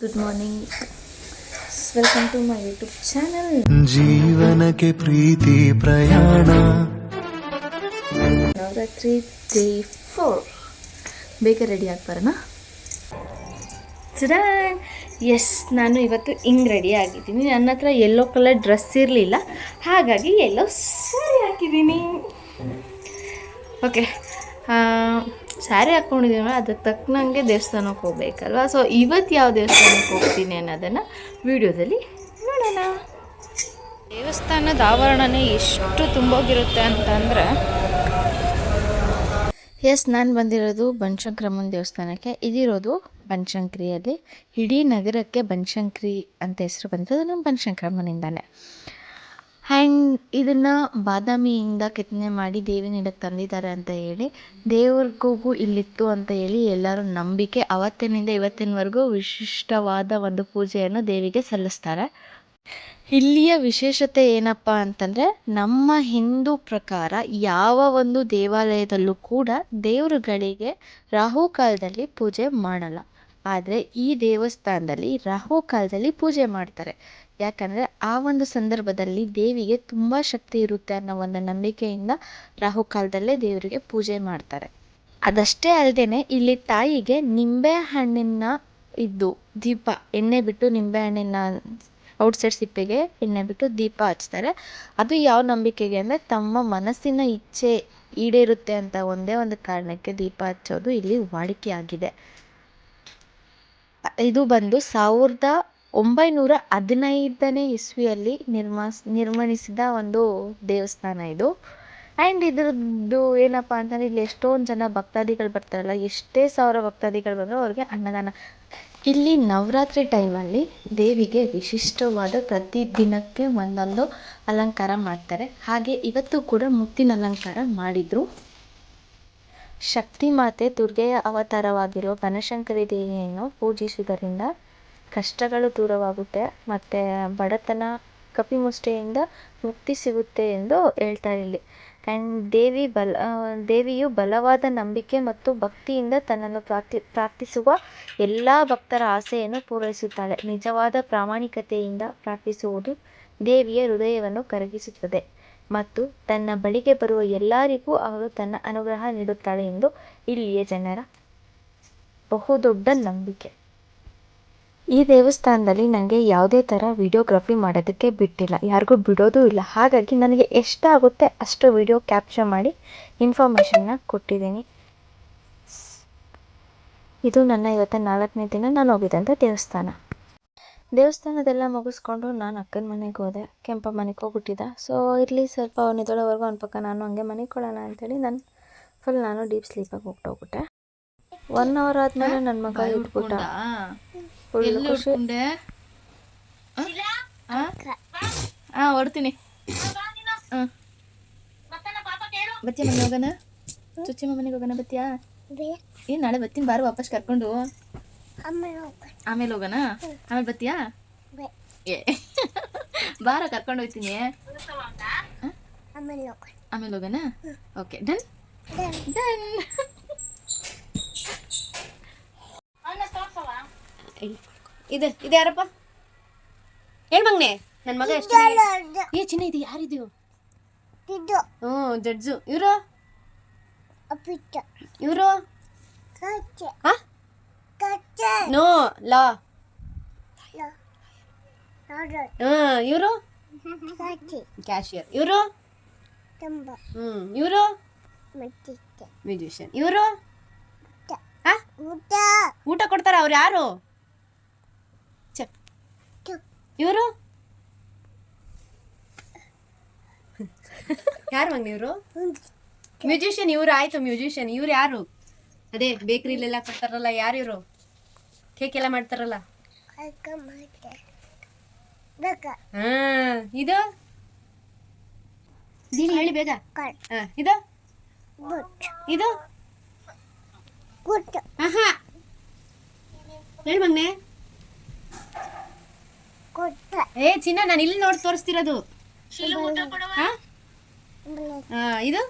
Good morning welcome to my YouTube channel ಜೀವನಕ್ಕೆ ಪ್ರೀತಿ ಪ್ರಯಾಣ. ನವರಾತ್ರಿ ಡೇ ಫೋರ್ ಬೇಗ ರೆಡಿ ಆಗ್ಬಾರಣ ಎಸ್ ನಾನು ಇವತ್ತು ಹಿಂಗೆ ರೆಡಿ ಆಗಿದ್ದೀನಿ. ನನ್ನ ಹತ್ರ ಯೆಲ್ಲೋ ಕಲರ್ ಡ್ರೆಸ್ ಇರಲಿಲ್ಲ. ಹಾಗಾಗಿ ಎಲ್ಲೋ ಸರಿ ಹಾಕಿದ್ದೀನಿ. ಓಕೆ ಸ್ಯಾರಿ ಹಾಕ್ಕೊಂಡಿದ್ದೀವಿ ಅದಕ್ಕೆ ತಕ್ಕನಂಗೆ ದೇವಸ್ಥಾನಕ್ಕೆ ಹೋಗ್ಬೇಕಲ್ವ? ಸೊ ಇವತ್ತು ಯಾವ ದೇವಸ್ಥಾನಕ್ಕೆ ಹೋಗ್ತೀನಿ ಅನ್ನೋದನ್ನು ವಿಡಿಯೋದಲ್ಲಿ ನೋಡೋಣ. ದೇವಸ್ಥಾನದ ಆವರಣನೇ ಎಷ್ಟು ತುಂಬೋಗಿರುತ್ತೆ ಅಂತಂದರೆ ಎಸ್ ನಾನು ಬಂದಿರೋದು ಬನಶಂಕರಮ್ಮನ ದೇವಸ್ಥಾನಕ್ಕೆ. ಇದಿರೋದು ಬನಶಂಕರಿಯಲ್ಲಿ ಇಡೀ ನಗರಕ್ಕೆ ಬನಶಂಕರಿ ಅಂತ ಹೆಸರು ಬಂದಿರೋದು ನಮ್ಮ ಬನಶಂಕರಮ್ಮನಿಂದಾನೆ. ಆ್ಯಂಡ್ ಇದನ್ನು ಬಾದಾಮಿಯಿಂದ ಕೆತ್ತನೆ ಮಾಡಿ ದೇವಿನಿಡಕ್ಕೆ ತಂದಿದ್ದಾರೆ ಅಂತ ಹೇಳಿ ದೇವ್ರಿಗೂ ಇಲ್ಲಿತ್ತು ಅಂತ ಹೇಳಿ ಎಲ್ಲರೂ ನಂಬಿಕೆ, ಅವತ್ತಿನಿಂದ ಇವತ್ತಿನವರೆಗೂ ವಿಶಿಷ್ಟವಾದ ಒಂದು ಪೂಜೆಯನ್ನು ದೇವಿಗೆ ಸಲ್ಲಿಸ್ತಾರೆ. ಇಲ್ಲಿಯ ವಿಶೇಷತೆ ಏನಪ್ಪ ಅಂತಂದರೆ, ನಮ್ಮ ಹಿಂದೂ ಪ್ರಕಾರ ಯಾವ ಒಂದು ದೇವಾಲಯದಲ್ಲೂ ಕೂಡ ದೇವರುಗಳಿಗೆ ರಾಹುಕಾಲದಲ್ಲಿ ಪೂಜೆ ಮಾಡಲ್ಲ. ಆದರೆ ಈ ದೇವಸ್ಥಾನದಲ್ಲಿ ರಾಹು ಕಾಲದಲ್ಲಿ ಪೂಜೆ ಮಾಡ್ತಾರೆ. ಯಾಕಂದರೆ ಆ ಒಂದು ಸಂದರ್ಭದಲ್ಲಿ ದೇವಿಗೆ ತುಂಬ ಶಕ್ತಿ ಇರುತ್ತೆ ಅನ್ನೋ ಒಂದು ನಂಬಿಕೆಯಿಂದ ರಾಹುಕಾಲದಲ್ಲೇ ದೇವರಿಗೆ ಪೂಜೆ ಮಾಡ್ತಾರೆ. ಅದಷ್ಟೇ ಅಲ್ಲದೇನೆ ಇಲ್ಲಿ ತಾಯಿಗೆ ನಿಂಬೆ ಹಣ್ಣಿನ ಇದ್ದು ದೀಪ, ಎಣ್ಣೆ ಬಿಟ್ಟು ನಿಂಬೆ ಹಣ್ಣಿನ ಔಟ್ಸೈಡ್ ಸಿಪ್ಪೆಗೆ ಎಣ್ಣೆ ಬಿಟ್ಟು ದೀಪ ಹಚ್ತಾರೆ. ಅದು ಯಾವ ನಂಬಿಕೆಗೆ ಅಂದರೆ ತಮ್ಮ ಮನಸ್ಸಿನ ಇಚ್ಛೆ ಈಡೇರುತ್ತೆ ಅಂತ ಒಂದೇ ಒಂದು ಕಾರಣಕ್ಕೆ ದೀಪ ಹಚ್ಚೋದು ಇಲ್ಲಿ ವಾಡಿಕೆಯಾಗಿದೆ ಇದು ಬಂದು ಸಾವಿರದ ಒಂಬೈನೂರ ಹದಿನೈದನೇ ಇಸ್ವಿಯಲ್ಲಿ ನಿರ್ಮಾಸ್ ನಿರ್ಮಾಣಿಸಿದ ಒಂದು ದೇವಸ್ಥಾನ ಇದು. ಆ್ಯಂಡ್ ಇದರದ್ದು ಏನಪ್ಪ ಅಂತಂದರೆ ಇಲ್ಲಿ ಎಷ್ಟೊಂದು ಜನ ಭಕ್ತಾದಿಗಳು ಬರ್ತಾರಲ್ಲ, ಎಷ್ಟೇ ಸಾವಿರ ಭಕ್ತಾದಿಗಳು ಬಂದರೂ ಅವ್ರಿಗೆ ಅನ್ನದಾನ. ಇಲ್ಲಿ ನವರಾತ್ರಿ ಟೈಮಲ್ಲಿ ದೇವಿಗೆ ವಿಶಿಷ್ಟವಾದ ಪ್ರತಿ ದಿನಕ್ಕೆ ಒಂದೊಂದು ಅಲಂಕಾರ ಮಾಡ್ತಾರೆ. ಹಾಗೆ ಇವತ್ತು ಕೂಡ ಮುತ್ತಿನ ಅಲಂಕಾರ ಮಾಡಿದರು. ಶಕ್ತಿ ಮಾತೆ ದುರ್ಗೆಯ ಅವತಾರವಾಗಿರುವ ಬನಶಂಕರಿ ದೇವಿಯನ್ನು ಪೂಜಿಸುವುದರಿಂದ ಕಷ್ಟಗಳು ದೂರವಾಗುತ್ತೆ ಮತ್ತು ಬಡತನ ಕಪಿಮುಷ್ಟಿಯಿಂದ ಮುಕ್ತಿ ಸಿಗುತ್ತೆ ಎಂದು ಹೇಳ್ತಾರೆ ಇಲ್ಲಿ. ಆ್ಯಂಡ್ ದೇವಿ ಬಲ ದೇವಿಯು ಬಲವಾದ ನಂಬಿಕೆ ಮತ್ತು ಭಕ್ತಿಯಿಂದ ತನ್ನನ್ನು ಪ್ರಾರ್ಥಿ, ಪ್ರಾರ್ಥಿಸುವ ಎಲ್ಲ ಭಕ್ತರ ಆಸೆಯನ್ನು ಪೂರೈಸುತ್ತಾಳೆ. ನಿಜವಾದ ಪ್ರಾಮಾಣಿಕತೆಯಿಂದ ಪ್ರಾರ್ಥಿಸುವುದು ದೇವಿಯ ಹೃದಯವನ್ನು ಕರಗಿಸುತ್ತದೆ ಮತ್ತು ತನ್ನ ಬಳಿಗೆ ಬರುವ ಎಲ್ಲರಿಗೂ ಅವಳು ತನ್ನ ಅನುಗ್ರಹ ನೀಡುತ್ತಾಳೆ ಎಂದು ಇಲ್ಲಿಯ ಜನರ ಬಹುದೊಡ್ಡ ನಂಬಿಕೆ. ಈ ದೇವಸ್ಥಾನದಲ್ಲಿ ನನಗೆ ಯಾವುದೇ ಥರ ವಿಡಿಯೋಗ್ರಫಿ ಮಾಡೋದಕ್ಕೆ ಬಿಟ್ಟಿಲ್ಲ. ಯಾರಿಗೂ ಬಿಡೋದು ಇಲ್ಲ. ಹಾಗಾಗಿ ನನಗೆ ಎಷ್ಟಾಗುತ್ತೆ ಅಷ್ಟು ವಿಡಿಯೋ ಕ್ಯಾಪ್ಚರ್ ಮಾಡಿ ಇನ್ಫಾರ್ಮೇಷನ್ನ ಕೊಟ್ಟಿದ್ದೀನಿ. ಇದು ನನ್ನ ಇವತ್ತ ನಾಲ್ಕನೇ ದಿನ ನಾನು ಹೋಗಿದ್ದಂಥ ದೇವಸ್ಥಾನ. ದೇವಸ್ಥಾನದೆಲ್ಲ ಮುಗಿಸ್ಕೊಂಡು ನಾನು ಅಕ್ಕನ ಮನೆಗೆ ಹೋದೆ. ಕೆಂಪ ಮನೆಗೆ ಹೋಗ್ಬಿಟ್ಟಿದ್ದ. ಸೊ ಇರಲಿ ಸ್ವಲ್ಪ ನಿದ್ದೊಳವರೆಗೂ ಅವ್ನ ಪಕ್ಕ ನಾನು ಹಂಗೆ ಮನೆಗೆ ಕೊಡೋಣ ಅಂತೇಳಿ ನಾನು ಫುಲ್ ನಾನು ಡೀಪ್ ಸ್ಲೀಪಾಗಿ ಹೋಗ್ಬಿಟ್ಟೋಗ್ಬಿಟ್ಟೆ. ಒನ್ ಅವರ್ ಆದಮೇಲೆ ನನ್ನ ಮಗ ಇದ್ಬಿಟ್ಟ. ಫುಲ್ ಎಲ್ಲಿ ಖುಷಿ. ಉಟ್ಕೊಂಡೆ? ಹಾಂ ಹೊಡ್ತೀನಿ ಹಾಂ ಬತ್ತಿ ಮನೆ ಹೋಗೋಣ ಚುಚ್ಚಿ ಮನೆಗೆ ಹೋಗೋಣ ಬತ್ತಿಯಾ? ಏನು ನಾಳೆ ಬತ್ತೀನಿ ಬಾರು ವಾಪಸ್ ಕರ್ಕೊಂಡು? ಆಮೇಲೆ ಹೋಗೋಣ ಆಮೇಲೆ ಬತ್ತಿಯಾ? ಏ. ಬಾರ ಕರ್ಕೊಂಡು ಹೋಗ್ತೀನಿ. ಆಮೇಲೆ ಹೋಗೋಣ ಓಕೆ ಡನ್. ಡನ್. ಇದೆ ಇದು ಯಾರಪ್ಪ? ಮಗ್ನೆ ನನ್ನ ಮಗ ಎಷ್ಟು ಏ ಚಿನ್ನ ಇದು ಯಾರಿದು? ಹ್ಞೂ ಜಡ್ಜು. ಇವರು? ಇವರು? No law. ಹಾಂ ಇವರು? ಕ್ಯಾಶಿಯರ್. ಇವರು? ಹ್ಞೂ ಇವರು? ಮ್ಯೂಸಿಷಿಯನ್. ಇವರು? ಊಟ ಕೊಡ್ತಾರ ಅವ್ರು ಯಾರು? ಇವರು? ಯಾರು ಮಂಗ್ ಇವರು? ಮ್ಯೂಸಿಷಿಯನ್ ಇವ್ರು ಆಯ್ತು ಮ್ಯೂಸಿಷಿಯನ್. ಇವ್ರು ಯಾರು? ಅದೇ ಬೇಕ್ರಿಲೆಲ್ಲ ಕೊಡ್ತಾರಲ್ಲ ಯಾರು ಇವರು? ಕೇಕ್ ಎಲ್ಲ ಮಾಡ್ತಾರಲ್ಲ? ಹಾ ಇದು? ನೀನು ಹೇಳಿ ಬೇಗ. ಹಾ ಇದು? ಇದು? ಆಹಾ. ಹೇಳಿ ಮಗ್ನೆ. ಏ ಚಿನ್ನ ನಾನು ಇಲ್ಲಿ ನೋಡಿ ತೋರಿಸ್ತಿರೋದು. ಹಾ? ಹಾ, ಇದು?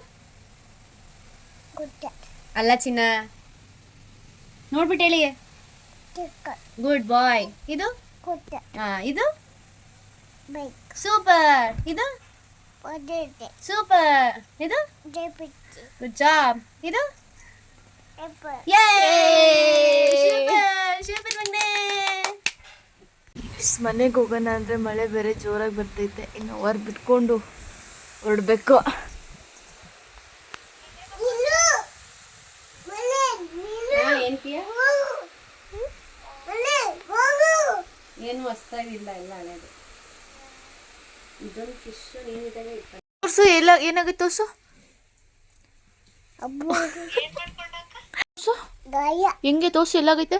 ಅಲ್ಲ ಚಿನ್ನ. ನೋಡ್ಬಿಟ್ಟು ಹೇಳಿ. ಗುಡ್ ಬಾಯ್ ಇದು? ಹಾ ಇದು? ಸೂಪರ್ ಇದು? ಸೂಪರ್ ಇದು? ಗುಡ್ ಜಾಬ್ ಇದು? ಮನೆಗೆ ಹೋಗೋಣ ಅಂದರೆ ಮಳೆ ಬೇರೆ ಜೋರಾಗಿ ಬರ್ತೈತೆ. ಇನ್ನು ಹೊರ ಬಿಟ್ಕೊಂಡು ಹೊರಡ್ಬೇಕು. ಏನು ಹೊಸ್ತಾಗಿಲ್ಲ ಎಲ್ಲ ಹಳೇದು. ಇದೊಂದು ಫಿಶ್ ನೀನಿದಾಗ ತೋರ್ಸು ಎಲ್ಲ ಏನಾಗುತ್ತೆ ತೋರ್ಸು? ತೋರ್ಸು. ಹೆಂಗೆ ತೋರ್ಸು ಎಲ್ಲಾಗೈತೆ?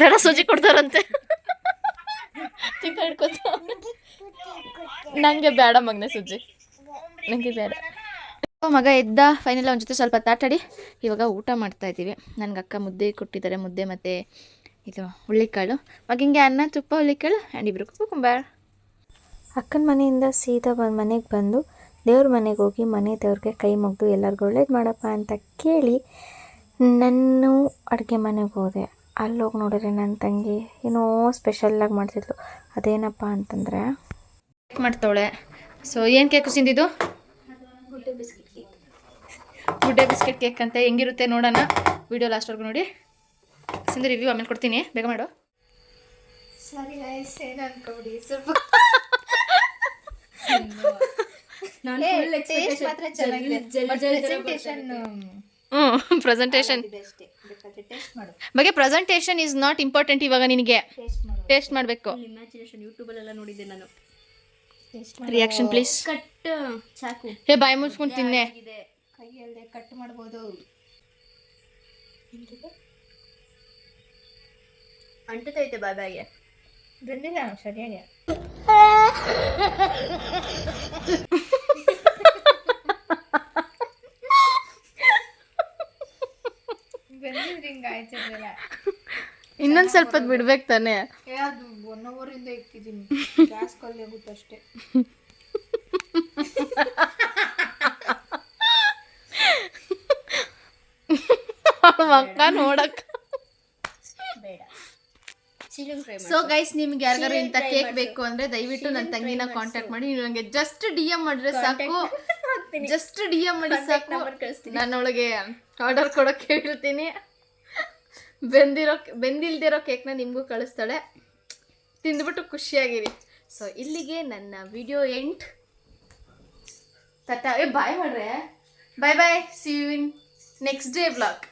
ಬೇಡ ಸೂಜಿ ಕೊಡ್ತಾರಂತೆ. ನನಗೆ ಹಿಡ್ಕೊತ ನಂಗೆ ಬೇಡ ಮಗನೇ ಸೂಜಿ. ನಂಗೆ ಬೇಡ. ಮಗ ಎದ್ದ. ಫೈನಲ್ ಅವನ ಜೊತೆ ಸ್ವಲ್ಪ ತಾಟಾಡಿ. ಇವಾಗ ಊಟ ಮಾಡ್ತಾ ಇದ್ದೀವಿ. ನನಗೆ ಅಕ್ಕ ಮುದ್ದೆ ಕೊಟ್ಟಿದ್ದಾರೆ. ಮುದ್ದೆ ಮತ್ತೆ ಇದು ಹುರ್ಳಿಕಾಳು ಮಗ ಹಿಂಗೆ ಅನ್ನ ತುಪ್ಪ ಹುಳ್ಳಿಕಾಳು ಆ್ಯಂಡ್ ಇಬ್ರು ಕುಂಬಾರ ಅಕ್ಕನ ಮನೆಯಿಂದ ಸೀದಾ ಬಂದು ಮನೆಗೆ ಬಂದು ದೇವ್ರ ಮನೆಗೆ ಹೋಗಿ ಮನೆ ದೇವ್ರಿಗೆ ಕೈ ಮುಗ್ದು ಎಲ್ಲರಿಗೂ ಒಳ್ಳೇದು ಮಾಡಪ್ಪ ಅಂತ ಕೇಳಿ ನಾನು ಅಡುಗೆ ಮನೆಗೆ ಹೋದೆ. ಅಲ್ಲಿ ಹೋಗಿ ನೋಡಿದ್ರೆ ನನ್ನ ತಂಗಿ. ಏನೋ ಸ್ಪೆಷಲ್ಲಾಗಿ ಮಾಡ್ತಿದ್ಲು. ಅದೇನಪ್ಪ ಅಂತಂದರೆ ಕೇಕ್ ಮಾಡ್ತಾವಳೆ. ಸೊ ಏನು ಕೇಕು ಸಿಂದಿದ್ದು ಗುಡ್ಡೆ ಬಿಸ್ಕೆಟ್ ಕೇಕ್ ಅಂತ. ಹೆಂಗಿರುತ್ತೆ ನೋಡೋಣ. ವಿಡಿಯೋ ಲಾಸ್ಟ್ವರೆಗೂ ನೋಡಿ. ಸಿಂಧು ರಿವ್ಯೂ ಆಮೇಲೆ ಕೊಡ್ತೀನಿ. ಬೇಗ ಮಾಡು. ಹ್ಞೂ ಪ್ರೆಸೆಂಟೇಷನ್ ಬಗ್ಗೆ ಪ್ರೆಸೆಂಟೇಷನ್ ಇಸ್ ನಾಟ್ ಇಂಪಾರ್ಟೆಂಟ್ ಇವಾಗ ನಿನಗೆ. ಟೇಸ್ಟ್ ಮಾಡಬೇಕು. ಇಮ್ಯಾಜಿನೇಷನ್ ಯೂಟ್ಯೂಬಲ್ಲೆಲ್ಲ ನೋಡಿದ್ದೆ ನಾನು. ರಿಯಾಕ್ಷನ್ ಪ್ಲೀಸ್ ಕಟ್ ಚಾಕು. ಹೇ ಬಾಯಿ ಮುಚ್ಕೊಂಡು ತಿನ್ನೆ. ಕೈ ಅಲ್ಲದೆ ಕಟ್ ಮಾಡ್ಬೋದು. ಅಂಟುತ್ತೈತೆ ಬಾಬಾಗೆ ಬಂದಿಲ್ಲ ಸರಿಯಾಗಿ. ಇನ್ನೊಂದು ಸ್ವಲ್ಪ ಹೊತ್ತು ಬಿಡ್ಬೇಕು ತಾನೆ. ಅದು ಒನ್ ಅವರಿಂದ ಇಕ್ಕಿದ್ದೀನಿ ಗ್ಯಾಸ್ ಖಾಲಿ ಆಗುತ್ತೆ ಅಷ್ಟೇ. ಮಕ್ಕ ನೋಡಕ್ ಬೇಡ. ಸೊ ಗೈಸ್ ನಿಮ್ಗೆ ಯಾರಿಗಾರು ಇಂಥ ಕೇಕ್ ಬೇಕು ಅಂದ್ರೆ ದಯವಿಟ್ಟು ನನ್ನ ತಂಗಿನ ಕಾಂಟ್ಯಾಕ್ಟ್ ಮಾಡಿ. ನೀವು ನನಗೆ ಜಸ್ಟ್ ಡಿ ಎಂ ಮಾಡಿದ್ರೆ ಸಾಕು. ಜಸ್ಟ್ ಡಿ ಎಂ ಮಾಡಿ ಸಾಕು. ನಾನು ನನ್ನೊಳಗೆ ಆರ್ಡರ್ ಕೊಡೋಕೆ ಹೇಳ್ತೀನಿ. ಬೆಂದಿರೋ ಬೆಂದಿಲ್ದಿರೋ ಕೇಕ್ನ ನಿಮಗೂ ಕಳಿಸ್ತಾಳೆ. ತಿಂದ್ಬಿಟ್ಟು ಖುಷಿಯಾಗಿರಿ. ಸೊ ಇಲ್ಲಿಗೆ ನನ್ನ ವಿಡಿಯೋ ಎಂಟ್ ತಟ್ಟ ಏ ಬಾಯ್ ಮಾಡ್ರೆ. Bye bye see you in next day blog